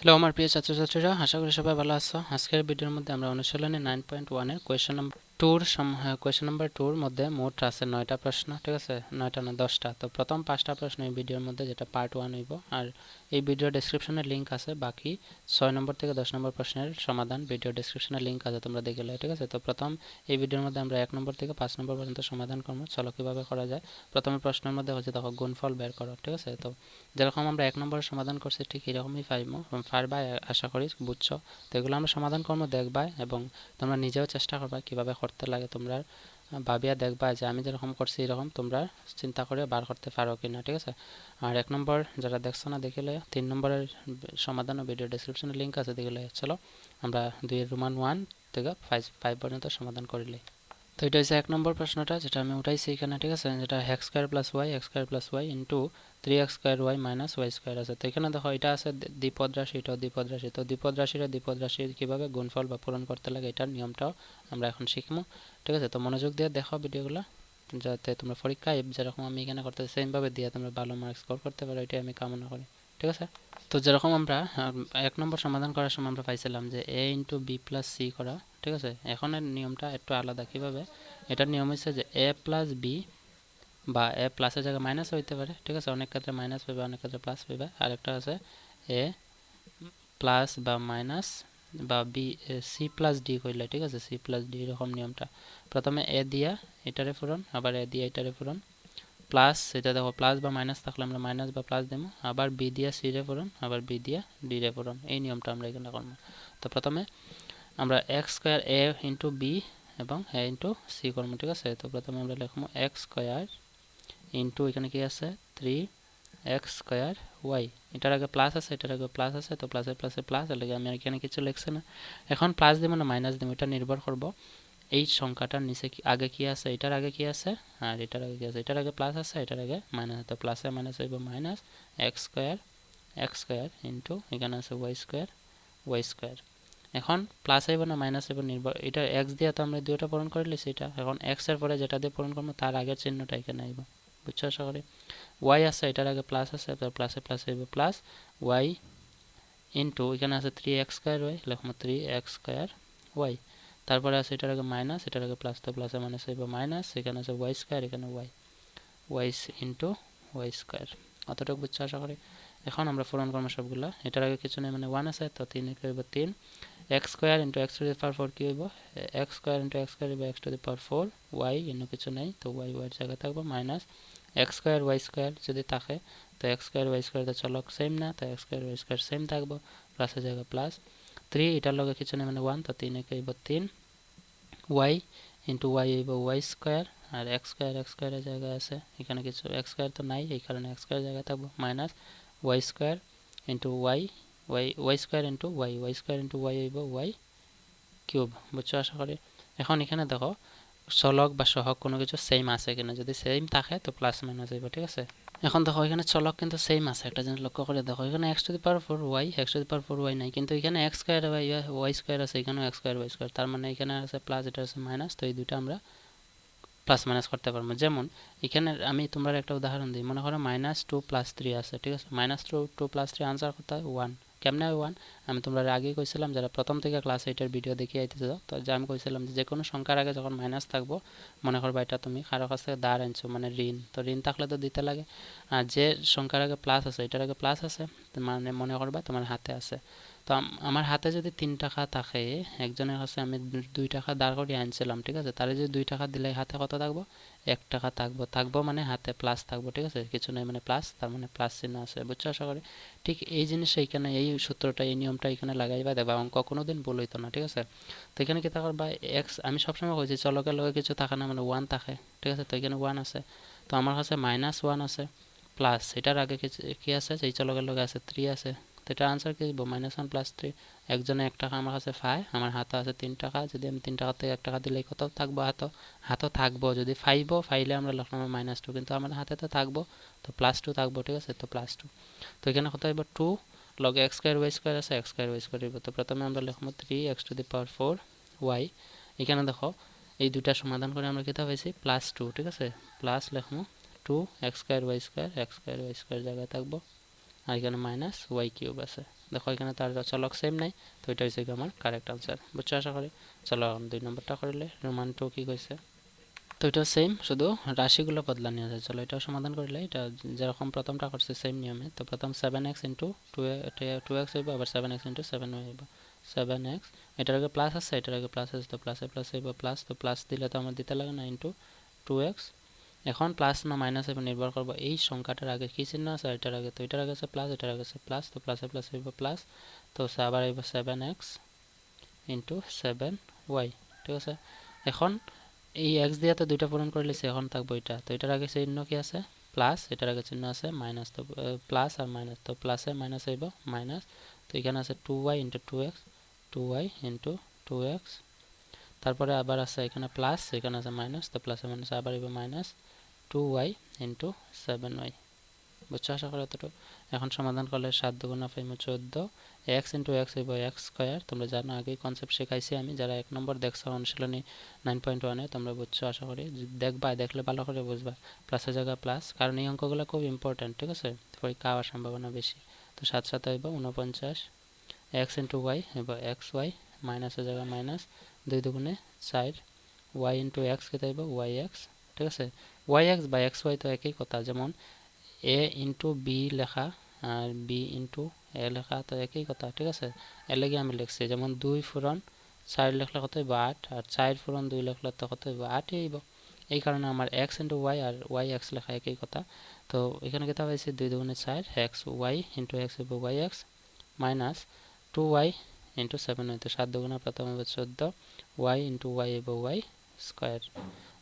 Hello আমার প্রিয় ছাত্রছাত্রীরা, আশা করি সবাই ভালো আছো। আজকের ভিডিওর মধ্যে আমরা অনুশীলনে নাইন পয়েন্ট ওয়ানের কোয়েশন নম্বর টুর কোয়েশন নাম্বার টুর মধ্যে মোট আছে নয়টা প্রশ্ন, ঠিক আছে? নয়টা না দশটা। তো প্রথম পাঁচটা প্রশ্ন এই ভিডিওর মধ্যে, যেটা পার্ট ওয়ান হইব। আর এই ভিডিও ডেসক্রিপশনে লিঙ্ক আছে। বাকি ছয় নম্বর থেকে দশ নম্বর প্রশ্নের সমাধান ভিডিও ডেসক্রিপশনে লিঙ্ক আছে, তোমরা দেখে লো ঠিক আছে? তো প্রথম, এই ভিডিওর মধ্যে আমরা এক নম্বর থেকে পাঁচ নম্বর পর্যন্ত সমাধান করব। চলো, কীভাবে করা যায়? প্রথমে প্রশ্নের মধ্যে হচ্ছে, দেখো, গুণফল বের করো, ঠিক আছে? তো যেরকম আমরা এক নম্বরের সমাধান করছি, ঠিক এরকমই পাইবো। পারবা, আশা করি, বুঝছ? তো এগুলো আমরা সমাধান করব, দেখবা এবং তোমরা নিজেও চেষ্টা করবা কীভাবে করতে লাগে তোমরা ভাবিয়া দেখবা যে আমি যেরকম করছি এরকম তোমরা চিন্তা করে বার করতে পারো কি না ঠিক আছে? আর এক নম্বর যারা দেখছ না দেখিলে তিন নম্বরের সমাধান ভিডিও ডিসক্রিপশনে লিঙ্ক আছে দেখিলে চলো, আমরা দুই রুমান ওয়ান থেকে ফাইভ ফাইভ পর্যন্ত সমাধান করিলে তো এটা হচ্ছে এক নম্বর প্রশ্নটা যেটা আমি উঠাইছি এখানে, ঠিক আছে? যেটা x square plus y x square plus y into three x square y minus y square আছে। তো এখানে দেখো, এটা আছে দ্বিপদ রাশি, এটাও দ্বিপদ রাশি। তো দ্বিপদ রাশির দ্বিপদ রাশি কীভাবে গুণফল বা পূরণ করতে লাগে, এটার নিয়মটাও আমরা এখন শিখব। ঠিক আছে? তো মনোযোগ দিয়ে দেখো ভিডিওগুলো, যাতে তোমরা পরীক্ষায় যেরকম আমি এখানে করতে সেমভাবে দিয়ে তোমরা ভালো মার্কস স্কোর করতে পারো, এটাই আমি কামনা করি। ঠিক আছে? তো যেরকম আমরা এক নম্বর সমাধান করার সময় আমরা পাইছিলাম যে a into b plus c করা। ঠিক আছে? এখনের নিয়মটা একটু আলাদা। কীভাবে? এটার নিয়ম হচ্ছে যে এ প্লাস বি বা এ প্লাসের জায়গায় মাইনাস হইতে পারে, ঠিক আছে? অনেক ক্ষেত্রে মাইনাস পাবে অনেক ক্ষেত্রে প্লাস পাবে আরেকটা আছে এ প্লাস বা মাইনাস বা বি সি প্লাস ডি করলে ঠিক আছে? সি প্লাস ডি এরকম নিয়মটা। প্রথমে এ দিয়া এটারে পূরণ, আবার এ দিয়া এটারে পূরণ। প্লাস এটা দেখো প্লাস বা মাইনাস থাকলে আমরা মাইনাস বা প্লাস দেবো। আবার বি দিয়া সি রে পূরণ, আবার বি দিয়া ডি রে পূরণ। এই নিয়মটা আমরা এখানে করব। তো প্রথমে আমরা x square a into b এবং এ ইন্টু সি করব, ঠিক আছে? তো প্রথমে আমরা লিখব এক্স স্কোয়ার ইন্টু এখানে কি আছে? থ্রি এক্স স্কোয়ার ওয়াই এটার আগে প্লাস আছে, এটার আগে প্লাস আছে, তো প্লাসের প্লাসে প্লাস এর আমি এখানে কিছু লিখছি না। এখন প্লাস দেবো না মাইনাস দেবো, এটা নির্ভর করব এই সংখ্যাটার নিচে আগে কি আছে, এটার আগে কি আছে? আর এটার আগে কি আছে? এটার আগে প্লাস আছে, এটার আগে মাইনাস তো প্লাসে মাইনাস হইব minus x square x square into এখানে আছে ওয়াই স্কোয়ার ওয়াই স্কোয়ার এখন প্লাস আইব না মাইনাস আইব নির্ভর এটা এক্স দিয়ে তো আমরা দুইটা পূরণ করে লিছি এটা। এখন এক্সের পরে যেটা দিয়ে পূরণ করব, তার আগের চিহ্নটা এখানে আইব বুঝছ আশা করি? ওয়াই আছে, এটার আগে প্লাস আছে তো প্লাসে প্লাস প্লাস ওয়াই ইন্টু এখানে আছে থ্রি এক্স স্কোয়ার ওয়াই লিখব থ্রি এক্স স্কোয়ার ওয়াই তারপরে আছে এটার আগে মাইনাস এটার আগে প্লাস তো প্লাসে মাইনাস হইব মাইনাস এখানে আছে ওয়াই স্কোয়ার এখানে y y into y square অতটুকু বুঝছ আশা করি? এখন আমরা পূরণ করব সবগুলো। এটার আগে কিছু নেই মানে ওয়ান আছে, তো তিন হইব তিন। X square into x to the power four কী হইব? X square into x square x to the power four y অন্য কিছু নেই, তো ওয়াই ওয়াইয়ের জায়গায় থাকব minus x square y square যদি থাকে, তো এক্স স্কোয়ার ওয়াই স্কোয়ার তো চলক সেম না, তো x square y square same থাকব প্লাসের জায়গায় প্লাস থ্রি এটার লগে কিছু নেই মানে ওয়ান তো তিন একে হইব তিন ওয়াই ইন্টু ওয়াই হইব ওয়াই স্কোয়ার আর এক্স স্কোয়ার এক্স স্কোয়ারের জায়গায় আছে, এখানে কিছু এক্স স্কোয়ার তো নাই, এই কারণে এক্স স্কোয়ার জায়গায় থাকব minus y square into y y y square into y y square into y হইব ওয়াই কিউব বুঝছ আশা করি এখন এখানে দেখো, চলক বা সহক কোনো কিছু সেম আছে কিনা। যদি সেম থাকে, তো প্লাস মাইনাস হইব ঠিক আছে? এখন দেখো এখানে চলক কিন্তু সেম আছে। একটা জিনিস লক্ষ্য করে দেখো এখানে x to the power four y x to the power four y নাই। কিন্তু এখানে x square y y square আছে এখানেও এক্স স্কোয়ার ওয়াই স্কোয়ার তার মানে এখানে আছে প্লাস এটা আছে মাইনাস তো এই দুটো আমরা প্লাস মাইনাস করতে পারব। যেমন এখানে আমি তোমরা একটা উদাহরণ দিই। মনে করো মাইনাস টু প্লাস থ্রি আছে, ঠিক আছে? Minus two two plus three answer করতে হয় ওয়ান কেমনে ওয়ান আমি তোমরা আগেই কইছিলাম যারা প্রথম থেকে ক্লাস এইটের ভিডিও দেখে আইতেছ, তো যে আমি কইছিলাম যে কোনো সংখ্যার আগে যখন মাইনাস থাকব, মনে করবা এটা তুমি কারও কাছ থেকে দাঁড় আনছো মানে ঋণ। তো ঋণ থাকলে তো দিতে লাগে। আর যে সংখ্যার আগে প্লাস আছে, এটার আগে প্লাস আছে মানে মনে করবা তোমার হাতে আছে। তো আমার হাতে যদি তিন টাকা থাকে, একজনের কাছে আমি দুই টাকা দাঁড় করিয়ে আনছিলাম, ঠিক আছে? তাহলে যদি দুই টাকা দিলে হাতে কত থাকব? এক টাকা থাকব থাকব মানে হাতে প্লাস থাকব, ঠিক আছে? কিছু নেই মানে প্লাস তার মানে প্লাস চিহ্ন আছে, বুঝছ আশা করি? ঠিক এই জিনিসটা এইখানে, এই সূত্রটা, এই নিয়মটা এখানে লাগাইবা দেখবা অঙ্ক কোনো দিন ভুল হইতো না, ঠিক আছে? তো এখানে কি থাকার বা এক্স আমি সবসময় কইছি চলকের লগে কিছু থাকে না মানে ওয়ান থাকে, ঠিক আছে? তো এখানে ওয়ান আছে। তো আমার কাছে মাইনাস ওয়ান আছে প্লাস এটার আগে কি আছে? এই চলকের লগে আছে থ্রি আছে। তো এটার আনসার কি? দিব মাইনাস ওয়ান প্লাস থ্রি একজনে এক টাকা আমার কাছে ফাই আমার হাতে আছে তিন টাকা। যদি আমি তিন টাকা থেকে এক টাকা দিলে কত? থাকব হাতও হাতও থাকব। যদি ফাইবো ফাইলে আমরা লিখলাম মাইনাস টু কিন্তু আমার হাতে তো থাকব। তো প্লাস টু থাকব, ঠিক আছে? তো প্লাস টু তো এখানে কত হইব? টু লগে এক্স স্কোয়ার ওয়াই স্কোয়ার আছে এক্স স্কোয়ার ওয়াই স্কোয়ার তো প্রথমে আমরা লিখব three x to the power four y এখানে দেখো, এই দুইটা সমাধান করে আমরা কিতা পাইছি? প্লাস টু ঠিক আছে? প্লাস লিখব two x square y square x square y square জায়গায় থাকব। আর এখানে মাইনাস ওয়াই কিউব আছে। দেখো এখানে তার চলক সেম নাই, তো এটা হচ্ছে আমার কারেক্ট আনসার বুঝছ? আশা করি। চলো এখন দুই নম্বরটা করলে রোমান টু কী কইছে? তো এটা সেম শুধু রাশিগুলো বদলা নিয়ে যায়। চলো এটাও সমাধান করলে এটা যেরকম প্রথমটা করছে সেম নিয়মে। তো প্রথম seven x into two two x হইব, আবার সেভেন এক্স ইন্টু সেভেন হইব। সেভেন এক্স এটার আগে প্লাস আছে, এটার আগে প্লাস আছে, তো প্লাসে প্লাস হইব। প্লাস তো প্লাস দিলে তো আমার দিতে লাগে না ইন্টু টু এক্স এখন প্লাস না মাইনাস হবে নির্ভর করব এই সংখ্যাটার আগে কী চিহ্ন আছে? এটার আগে তো এটার আগে আছে প্লাস এটার আগে আছে প্লাস তো প্লাসে প্লাস হইব প্লাস তো আবার হইব seven x into seven y ঠিক আছে? এখন এই এক্স দিয়ে তো দুইটা পূরণ করে লিছি, এখন থাকব এটা। তো এটার আগে চিহ্ন কি আছে? প্লাস এটার আগে চিহ্ন আছে মাইনাস তো প্লাস আর মাইনাস তো প্লাসে মাইনাস হইব মাইনাস তো এখানে আছে two y into two x two y into two x তারপরে আবার আছে এখানে প্লাস এখানে আছে মাইনাস তো প্লাসে মাইনাস আবার হইব minus two y into seven y বুঝছ আশা করি এতটুকু? এখন সমাধান করলে সাত দুগুণা ফাইভ চোদ্দ। এক্স ইন্টু এক্স হইব এক্স স্কোয়ার তোমরা জানো আগেই কনসেপ্ট শেখাইছি আমি। যারা এক নম্বর দেখছ, অনুশীলনী নাইন পয়েন্ট ওয়ানে তোমরা বুঝছ আশা করি। দেখবা, দেখলে ভালো করে বুঝবা। প্লাসের জায়গায় প্লাস কারণ এই অঙ্কগুলো খুব ইম্পর্টেন্ট ঠিক আছে? পরীক্ষা হওয়ার সম্ভাবনা বেশি। তো সাত সাত হইব উনপঞ্চাশ এক্স ইন্টু ওয়াই হইব এক্স ওয়াই মাইনাসের জায়গায় মাইনাস দুই দুগুণে চার। ওয়াই ইন্টু এক্স কেটে হইব? ওয়াই এক্স ঠিক আছে? ওয়াই এক্স বা এক্স ওয়াই তো একই কথা, যেমন এ ইন্টু বি লেখা, আর বি ইন্টু এ লেখা তো একই কথা, ঠিক আছে? এর লেগে আমি লিখছি, যেমন দুই ফুরন চার লেখলে কত হইব আট, আর চার ফুরন দুই লেখলে তো কত হইব আটই হইব। এই কারণে আমার এক্স ইন্টু ওয়াই আর ওয়াই এক্স লেখা একই কথা। তো এখানে কেতা পাইছি দুই দুগুণে চার এক্স ওয়াই ইন্টু এক্স হইব y x minus two y into seven হইতো সাত দুগুণা প্রথম হইব চোদ্দ ওয়াই ইন্টু ওয়াই হইব ওয়াই স্কোয়ার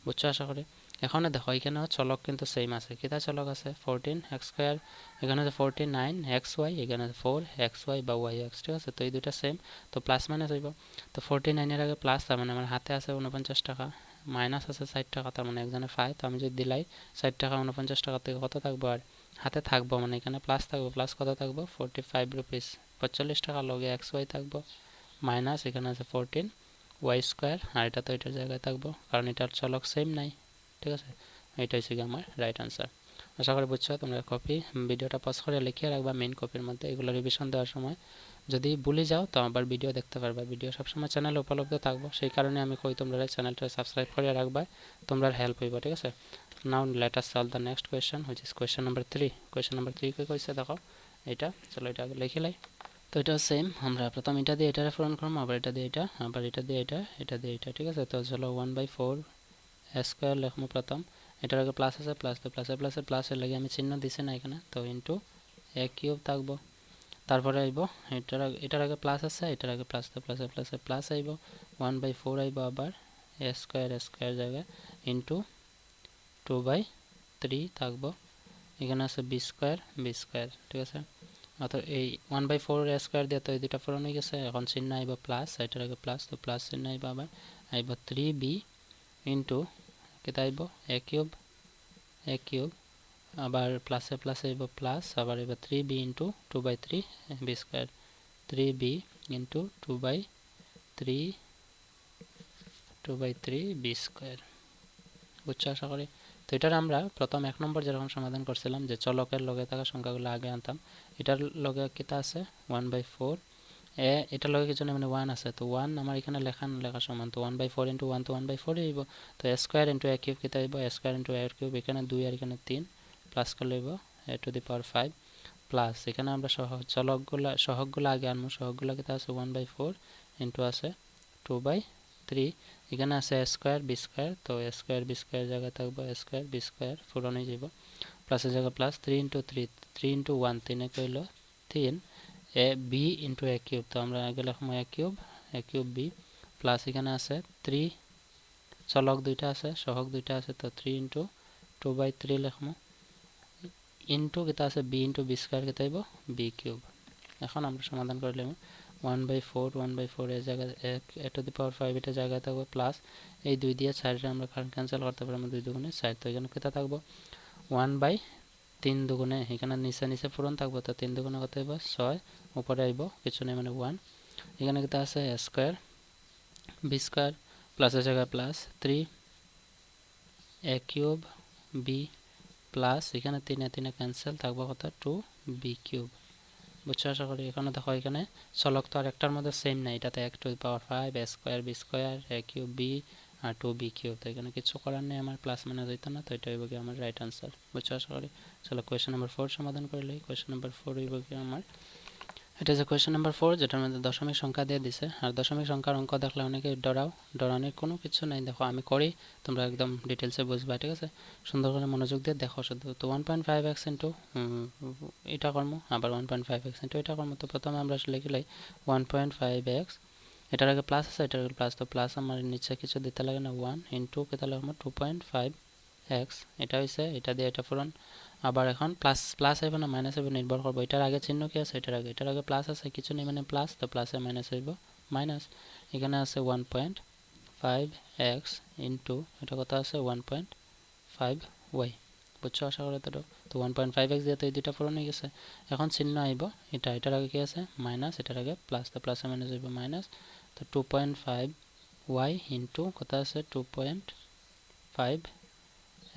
বুঝছ আশা করি? এখানে দেখো এখানেও চলক কিন্তু সেম আছে। কিতা চলক আছে? ফোরটিন এক্স স্কোয়ার এখানে আছে ফোরটিন নাইন এক্স ওয়াই এখানে আছে ফোর এক্স ওয়াই বা ওয়াই এক্স ঠিক আছে? তো এই দুটা সেম তো প্লাস মাইনাস হইব। তো ফোরটি নাইনের আগে প্লাস তার মানে আমার হাতে আছে উনপঞ্চাশ টাকা। মাইনাস আছে ষাট টাকা, তার মানে একজনে ফাই তো আমি যদি দিলাই, ষাট টাকা উনপঞ্চাশ টাকা থেকে কত থাকব? আর হাতে থাকব মানে এখানে প্লাস থাকব প্লাস কত থাকব? ফোরটি ফাইভ রুপিস পঁয়তাল্লিশ টাকা লগে এক্স ওয়াই থাকব। মাইনাস এখানে আছে ফোরটিন ওয়াই স্কোয়ার আর এটা তো এটার জায়গায় থাকব, কারণ এটার চলক সেম নাই। ঠিক আছে? এটা হচ্ছে আমার রাইট আনসার আশা করি বুঝছ, তোমরা কপি ভিডিওটা পজ করে লিখিয়ে রাখবা মেইন কপির মধ্যে এগুলো রিভিশন দেওয়ার সময়। যদি ভুলে যাও, তো আবার ভিডিও দেখতে পারবা। ভিডিও সবসময় চ্যানেলে উপলব্ধ থাকব। সেই কারণে আমি কই, তোমরা চ্যানেলটা সাবস্ক্রাইব করে রাখবা তোমরা হেল্প হইব, ঠিক আছে? Now let us solve the next question which is question number three question number three কী কইছে, দেখো? এটা চলো এটা লিখে লাই। তো এটা সেম আমরা প্রথম এটা দিয়ে এটা পূরণ করব, আবার এটা দিয়ে এটা, আবার এটা দিয়ে এটা এটা দিয়ে এটা, ঠিক আছে? তো চলো ওয়ান বাই ফোর স্কোয়ার লিখব প্রথম এটার আগে প্লাস আছে প্লাস তো প্লাসে প্লাসে প্লাসের লাগে আমি চিহ্ন দিছি না এখানে তো ইন্টু এ কিউব থাকব। তারপরে আইব এটার এটার আগে প্লাস আছে এটার আগে প্লাস তো প্লাসে প্লাসে প্লাস আইব ওয়ান বাই ফোর আইব আবার এ স্কোয়ার স্কোয়ার জায়গায়। ইন্টু টু বাই থ্রি থাকব। এখানে আছে বি স্কোয়ার বি স্কোয়ার ঠিক আছে? অর্থাৎ এই ওয়ান বাই ফোর স্কোয়ার দিয়ে, তো এই দুটা পূরণ হয়ে গেছে। এখন চিহ্ন আইব প্লাস এটার আগে প্লাস তো প্লাস চিহ্ন আইব আবার আইব থ্রি বি কেটা আইব এ কিউব এ কিউব, আবার প্লাসে প্লাসে আইব প্লাস আবার এবার three b into two by three b square three b into two by three two by three b square বুঝছ আশা করি? তো এটার আমরা প্রথম এক নম্বর যেরকম সমাধান করছিলাম, যে চলকের লগে থাকা সংখ্যাগুলো আগে আনতাম, এটার লগে কিতা আছে? ওয়ান বাই ফোর এ এটার লগে কিছু মানে ওয়ান আছে, তো ওয়ান আমার এখানে লেখা লেখা সমান, তো one by four into one তো ওয়ান বাই ফোরই হইব তো স্কোয়ার ইন্টু এ কিউব কিতা হইব স্কোয়ার ইন্টু এ কিউব এখানে দুই আর এখানে তিন প্লাস করলে হইব a to the power five plus এখানে আমরা সহ চলকগুলা, সহকগুলো আগে আনব সহকগুলো কিতা আছে ওয়ান বাই ফোর ইন্টু আছে টু বাই থ্রি এখানে আছে এ স্কোয়ার বি স্কোয়ার তো এ স্কোয়ার বি স্কোয়ার জায়গায় থাকব এ স্কোয়ার বি স্কোয়ার ফুরনই যাব প্লাসের জায়গা plus three into three three into one তিনে কইল, তিন a, b into a cube তো আমরা আগে লিখব a cube a cube b plus এখানে আছে থ্রি চলক দুইটা আছে, সহক দুইটা আছে, তো three into two by three লিখব। ইন্টু কেটা আছে? বি ইন্টু বি স্কোয়ার কেটে আইব বি কিউব এখন আমরা সমাধান করে লিখব। One by four one by four এর জায়গায় এক এ টু দি পাওয়ার ফাইভ এটা জায়গায় থাকবে প্লাস এই দুই দিয়ে চারটা আমরা ক্যান্সেল করতে পারি আমরা দুই দুগুণে চার, তো এখানে কেটা থাকব? ওয়ান বাই তিন দুগুণে, এখানে নিচে নিচে পূরণ থাকব, তো তিন দুগুণে কত হইব? ছয়, উপরে আইব, কিছু নেই মানে ওয়ান এখানে কেটা আছে? স্কোয়ার বি স্কোয়ার প্লাসের জায়গায় plus three a cube b plus এখানে তিনে তিনে ক্যান্সেল থাকব কত? টু বি কিউব বুঝছ? আশা করি এখানে দেখো, এখানে চলক তো আর একটার মধ্যে সেম নাই, এটাতে এক two power five a square b square a cube b R two b cube, তো এখানে কিছু করার নেই, আমার প্লাস মাইনাস হইতো না, তো এটা হইব কি আমার রাইট আনসার বুঝছ? আশা করি। চলো কোয়েশ্চেন নাম্বার ফোর সমাধান করে লই। কোয়েশ্চেন নাম্বার ফোর হইব কি আমার, এটা যে কোয়েশ্চেন নাম্বার ফোর যেটার মধ্যে দশমিক সংখ্যা দিয়ে দিছে। আর দশমিক সংখ্যার অঙ্ক দেখলে অনেকে ডরাও, ডরানোর কোনো কিছু নাই। দেখো, আমি করি, তোমরা একদম ডিটেলসে বুঝবা, ঠিক আছে? সুন্দর করে মনোযোগ দিয়ে দেখো, শুধু তো one point five x into এটা কর্ম, আবার one point five x into এটা কর্ম। তো প্রথমে আমরা লিখিলাই ওয়ান পয়েন্ট ফাইভ এক্স এটার আগে প্লাস আছে, এটার আগে প্লাস তো প্লাস আমার নিচে কিছু দিতে লাগে না ওয়ান ইন্টু কেতে লাগে আমার টু পয়েন্ট ফাইভ এক্স এটা হয়েছে এটা দিয়ে এটা পূরণ। আবার এখন প্লাস প্লাস আইব না মাইনাস আইব নির্ভর করব, এটার আগে চিহ্ন কি আছে, এটার আগে এটার আগে প্লাস আছে, কিছু নেই মানে প্লাস তো প্লাসে মাইনাস আইব মাইনাস এখানে আছে one point five x into এটা কথা আছে ওয়ান পয়েন্ট ফাইভ ওয়াই বুঝছ আশা করে তো তো ওয়ান পয়েন্ট ফাইভ এক্স দিয়ে তো এই দুইটা পূরণ হয়ে গেছে। এখন চিহ্ন আইব, এটা, এটার আগে কি আছে মাইনাস এটার আগে প্লাস তো প্লাসে মাইনাস আইব মাইনাস তো two point five y into কথা আছে? টু পয়েন্ট ফাইভ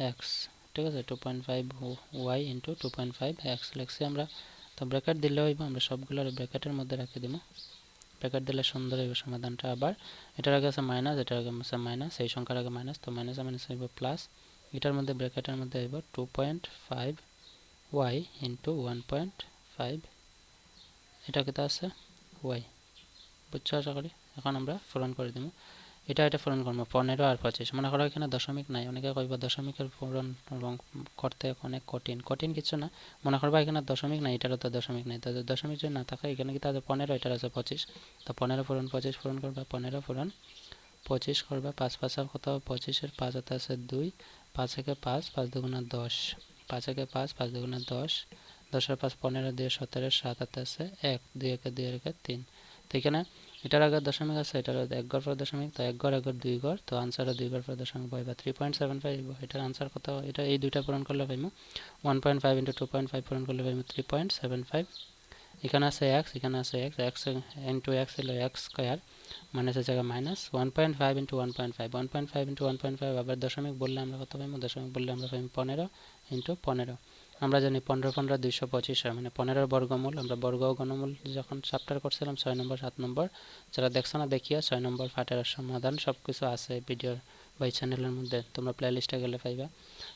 এক্স ঠিক আছে? Two point five y into two point five x লিখছি আমরা। তো ব্র্যাকেট দিলে হইব, আমরা সবগুলো ব্র্যাকেটের মধ্যে রাখে দিব। ব্র্যাকেট দিলে সুন্দর হইব সমাধানটা আবার। এটার আগে আছে মাইনাস এটার আগে আছে মাইনাস এই সংখ্যার আগে মাইনাস তো মাইনাস মাইনাস হইব প্লাস এটার মধ্যে ব্র্যাকেটের মধ্যে হইব two point five y into one point five এটা কেটে আছে? ওয়াই বুঝছ আশা করি? এখন আমরা পূরণ করে দিব এটা এটা পূরণ করব পনেরো আর পঁচিশ। মনে করো এখানে দশমিক নাই, অনেকে কইব দশমিকের পূরণ করতে অনেক কঠিন। কঠিন কিছু না, মনে করবা এখানে দশমিক নাই, এটারও তো দশমিক নাই। তাদের দশমিক যদি না থাকে, এখানে কি তাদের পনেরো, এটার আছে পঁচিশ। তো পনেরো পূরণ পঁচিশ পূরণ করবা, পনেরো পূরণ পঁচিশ করবা, পাঁচ পাঁচ কত? পঁচিশের পাঁচ হাতে আছে দুই, পাঁচ একে পাঁচ পাঁচ দুগুণা দশ। পাঁচ একে পাঁচ পাঁচ দুগুণা দশ। দশের পাঁচ পনেরো, দুই সতেরো, সাত হাতে আছে এক, দুই একে দুই একে তিন। তো এখানে এটার আগে দশমিক আছে, এটার এক গড় পর দশমিক, তো এক গড় এক দুই গড় তো আনসারও দুই গড় পর দশমিক পাইবা থ্রি পয়েন্ট সেভেন ফাইভ এটার আনসার কত? এটা এই দুইটা পূরণ করলে পাইমু। One point five into two point five পূরণ করলে পাইমু থ্রি পয়েন্ট সেভেন ফাইভ এখানে আছে এক্স এখানে আছে এক্স এক্স ইন্টু এক্স হলো এক্স স্কোয়ার মাইনাসের জায়গায় minus one point five into one point five one point five into one point five আবার দশমিক বললে আমরা কত পাইমু? দশমিক বললে আমরা পাইমু পনেরো ইন্টু পনেরো। আমরা জানি পনেরো পনেরো দুইশো পঁচিশ হয়। মানে পনেরোর বর্গমূল, আমরা বর্গ গণমূল যখন চ্যাপ্টার করছিলাম, ছয় নম্বর, সাত নম্বর, যারা দেখছ না দেখিয়া ছয় নম্বর ফাটের সমাধান সব কিছু আছে ভিডিওর বা এই চ্যানেলের মধ্যে। তোমরা প্লে লিস্টে গেলে পাইবা।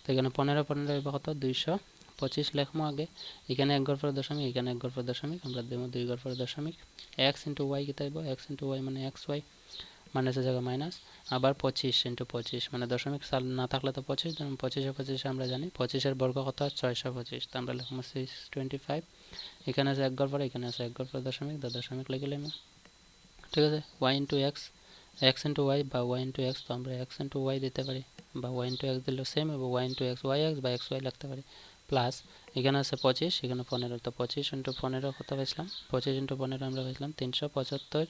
তো এখানে পনেরো পনেরো কত দুইশো পঁচিশ লেখমো আগে। এখানে এক গড় পর দশমিক এখানে এক গড় পর দশমিক আমরা দেবো দুই গড় পর দশমিক এক্স ইন্টু ওয়াই কী তাইব এক্স ইন্টু ওয়াই মানে এক্স ওয়াই মাইনাসের জায়গায় মাইনাস আবার পঁচিশ ইন্টু পঁচিশ মানে দশমিক সাল না থাকলে তো পঁচিশ পঁচিশে পঁচিশে আমরা জানি, পঁচিশের বর্গ কত ছয়শো পঁচিশ। তো আমরা লিখব সিক্স টোয়েন্টি ফাইভ এখানে আছে এক গড় পরে, এখানে আছে এক গড় পর দশমিক দশ দশমিক লিখে লিখলাম ঠিক আছে? Y into x x into y বা ওয়াই ইন্টু এক্স তো আমরা এক্স ইন্টু ওয়াই দিতে পারি, বা ওয়াই ইন্টু এক্স দিলেও সেম এবং y into x y x বা এক্স ওয়াই লিখতে পারি। প্লাস এখানে আছে পঁচিশ, এখানে পনেরো, তো পঁচিশ ইন্টু পনেরো কত পাইছিলাম? পঁচিশ ইন্টু পনেরো আমরা পাইছিলাম তিনশো পঁচাত্তর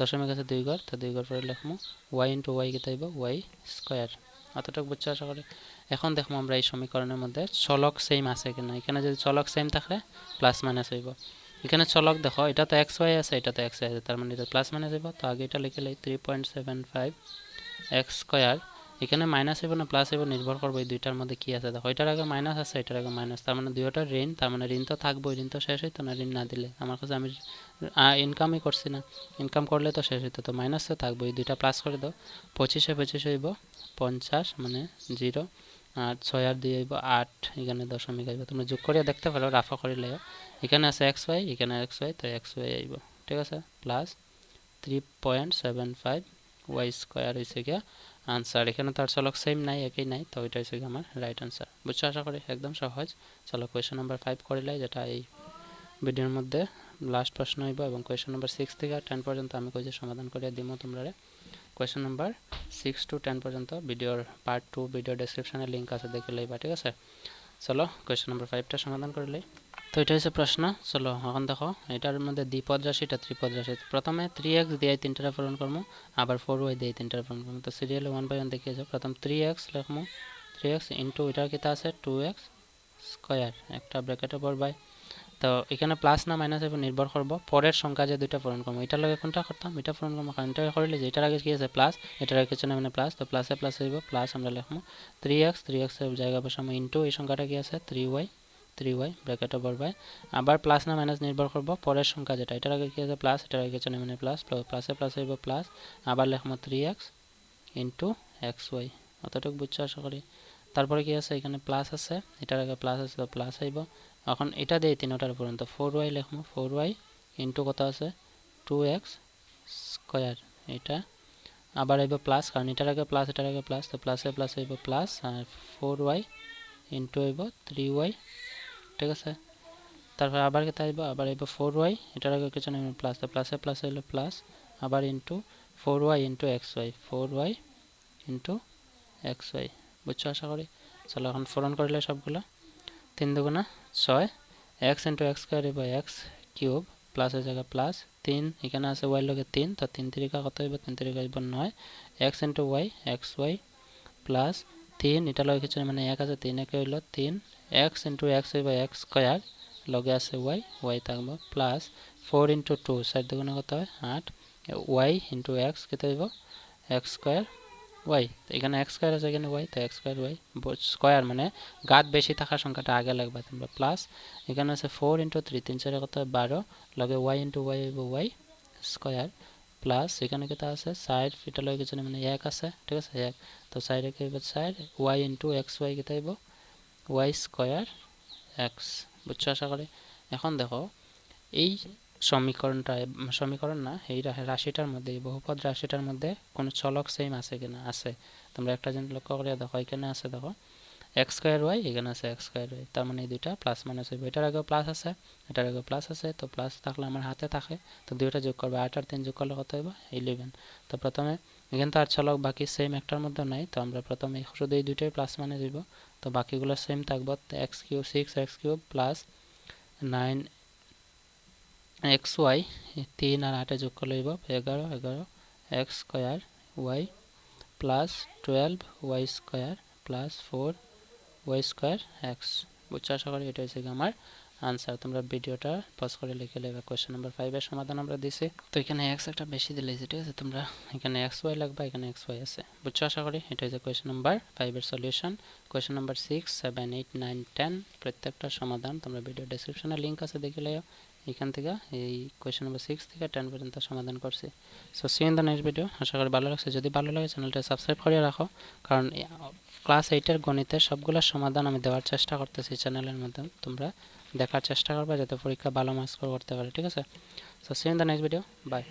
দশমিক আছে দুই ঘর, তো দুই ঘর পরে লিখব ওয়াই ইন্টু ওয়াই কেতে হইব? ওয়াই স্কোয়ার অতটুকু বুঝছ আশা করি? এখন দেখব আমরা এই সমীকরণের মধ্যে চলক সেম আছে কি কিনা এখানে যদি চলক সেম থাকে প্লাস মাইনাস হইব। এখানে চলক দেখো, এটা তো এক্স ওয়াই আছে, এটা তো এক্স ওয়াই আছে, তার মানে এটা প্লাস মাইনাস হইব। তো আগে এটা লিখে লাই three point seven five x square এখানে মাইনাস হইব না প্লাস হইব নির্ভর করব এই দুইটার মধ্যে কি আছে? দেখো, এটার আগে মাইনাস আছে, এটার আগে মাইনাস তার মানে দুইটার ঋণ, তার মানে ঋণ তো থাকব ঋণ তো শেষ হইতো না, ঋণ না দিলে। আমার কাছে আমি ইনকামই করছি না। ইনকাম করলে তো শেষ হইতো, তো মাইনাস তো থাকব। এই দুইটা প্লাস করে দাও। পঁচিশে পঁচিশ হইব, পঞ্চাশ মানে জিরো আর ছয় আর দুই হইব আট, এখানে দশমিক আইব তোমরা যোগ করিয়া দেখতে পারো, রাফা করে করিলে এখানে আছে এক্স ওয়াই এখানে এক্স ওয়াই তো এক্স ওয়াই আইব ঠিক আছে? Plus three point seven five y square হয়েছে গিয়া আনসার এখানে তার চলক সেম নাই, একই নাই, তো ওইটা হচ্ছে আমার রাইট আনসার বুঝছ? আশা করি একদম সহজ। চলো কোয়েশন নাম্বার ফাইভ করিলাই যেটা এই ভিডিওর মধ্যে লাস্ট প্রশ্ন হইব এবং কোয়েশন নাম্বার সিক্স থেকে টেন পর্যন্ত আমি কইছে সমাধান করে দিব তোমরা question number six to ten পর্যন্ত ভিডিওর পার্ট টু ভিডিও ডেসক্রিপশনে লিঙ্ক আছে, দেখে লইবা, ঠিক আছে? চলো কোয়েশন নাম্বার ফাইভটা সমাধান করে লই। তো এটা হচ্ছে প্রশ্ন। চলো, এখন দেখো, এটার মধ্যে দ্বিপদ রাশি এটা ত্রিপদ রাশি। প্রথমে থ্রি এক্স দিয়ে তিনটা পূরণ করব আবার ফোর ওয়াই দিয়ে তিনটা পূরণ করব তো সিরিয়ালে ওয়ান বাই ওয়ান দেখিয়ে যাও প্রথম থ্রি এক্স লিখব থ্রি এক্স ইন্টু এটার কিতা আছে? টু এক্স স্কোয়ার একটা ব্র্যাকেটে পর বাই তো এখানে প্লাস না মাইনাস এবার নির্ভর করব। পরের সংখ্যা যে দুইটা পূরণ করব এটার লগে কোনটা করতাম? এটা পূরণ করব কারণ এটা করলে যে এটার আগে কি আছে? প্লাস এটার আগে কিছু না মানে প্লাস তো প্লাসে প্লাস হইব প্লাস আমরা লিখব থ্রি এক্স থ্রি এক্সের জায়গা বসাবো ইন্টু এই সংখ্যাটা কি আছে? Three y three y bracket over by আবার প্লাস না মাইনাস নির্ভর করব পরের সংখ্যা যেটা। এটার আগে কি আছে? প্লাস এটার আগে কিছু মানে প্লাস প্লাসে প্লাস হইব প্লাস আবার লেখবো three x into x y অতটুকু বুঝছ আশা করি? তারপরে কি আছে? এখানে প্লাস আছে। এটার আগে প্লাস আছে তো প্লাস আইব এখন এটা দিয়ে তিনোটার পর্যন্ত। ফোর ওয়াই লিখব। ফোর ওয়াই ইন্টু কত আছে? টু এক্স স্কোয়ার এটা আবার আইব প্লাস কারণ এটার আগে প্লাস এটার আগে প্লাস তো প্লাসে প্লাস আইব প্লাস আর ফোর ওয়াই ইন্টু আইব থ্রি ওয়াই ঠিক আছে? তারপর আবার কেটে আইব আবার আইব ফোর ওয়াই এটার আগে কিছু নেই প্লাস প্লাসে প্লাস হইল প্লাস আবার into four y into x y four y into x y বুঝছ আশা করি? চলো এখন ফোরন করলে সবগুলো। তিন দুগুণা ছয় এক্স ইন্টু এক্স স্কোয়ার বা এক্স কিউব প্লাসের জায়গায় প্লাস তিন, এখানে আছে ওয়াই লগে তিন, তো তিন তিরিকা কত হইব? তিন তিরিকা হইব নয়। X into y x y plus তিন এটা লগে কিছু মানে এক আছে, তিন একে হইল তিন এক্স ইন্টু এক্স হইব এক্স স্কোয়ার লগে আছে ওয়াই ওয়াই থাকব প্লাস ফোর ইন্টু টু চার দুগুণে কত হয়? আট। ওয়াই ইন্টু এক্স কেটে হইব? এক্স স্কোয়ার ওয়াই এখানে এক্স স্কোয়ার আছে, এখানে ওয়াই তো এক্স স্কোয়ার ওয়াই স্কোয়ার মানে গাত বেশি থাকার সংখ্যাটা আগে লাগবে, তোমরা প্লাস এখানে আছে ফোর ইন্টু থ্রি তিন চারে কত বারো। লগে ওয়াই ইন্টু ওয়াই হইব ওয়াই স্কোয়ার প্লাস এখানে কেটা আছে? সাইড এটা লগে কিছু মানে এক আছে, ঠিক আছে? এক। তো সাইডে কি হইব? Side y into x y কেটা হইব? ওয়াই স্কোয়ার এক্স, বুঝছ আশা করি? এখন দেখো, এই সমীকরণটা, সমীকরণ না, এই রাশিটার মধ্যে, এই বহুপদ রাশিটার মধ্যে কোনো চলক সেম আছে কিনা? আছে। তোমরা একটা জিনিস লক্ষ্য করে দেখো, এখানে আছে দেখো, এক্স স্কোয়ার ওয়াই, এখানে আছে এক্স স্কোয়ার ওয়াই। তার মানে এই দুইটা প্লাস মাইনাস হইব। এটার আগেও প্লাস আছে, এটার আগেও প্লাস আছে। তো প্লাস থাকলে আমার হাতে থাকে। তো দুইটা যোগ করবে, আট আর তিন যোগ করলে কত হইব? ইলেভেন তো প্রথমে এখানে তো আর চলক, বাকি সেম একটার মধ্যে নাই। তো আমরা প্রথমে শুধু এই দুইটাই প্লাস মানে দিব। তো বাকিগুলো সেম থাকব। X cube six x cube plus nine x y তিন আর আটে যোগ হইব এগারো এগারো x square y plus twelve y square plus four y square x বুঝছ? আশা করি এটা হচ্ছে আমার আনসার, তোমরা ভিডিওটা পজ করে লিখে নেবে কোয়েশ্চেন নাম্বার ফাইভের সমাধান আমরা দিছি। তো এখানে এক্স একটা বেশি দিলেছি ঠিক আছে? তোমরা এখানে এক্স ওয়াই লাগবে, এখানে এক্স ওয়াই আছে। বুঝছ? আশা করি এটা হচ্ছে কোয়েশ্চেন নাম্বার ফাইভের solution question number six seven eight nine ten প্রত্যেকটা সমাধান তোমরা ভিডিও ডিসক্রিপশনে লিঙ্ক আছে, দেখে লেও। এখান থেকে এই কোয়েশ্চেন নাম্বার সিক্স থেকে টেন পর্যন্ত সমাধান করছি। So see the next video আশা করি ভালো লাগছে। যদি ভালো লাগে চ্যানেলটা সাবস্ক্রাইব করে রাখো। কারণ ক্লাস এইটের গণিতের সবগুলো সমাধান আমি দেওয়ার চেষ্টা করতেছি চ্যানেলের মাধ্যমে। তোমরা দেখার চেষ্টা করবে যাতে পরীক্ষা ভালো মার্কস করতে পারে, ঠিক আছে? So see in the next video bye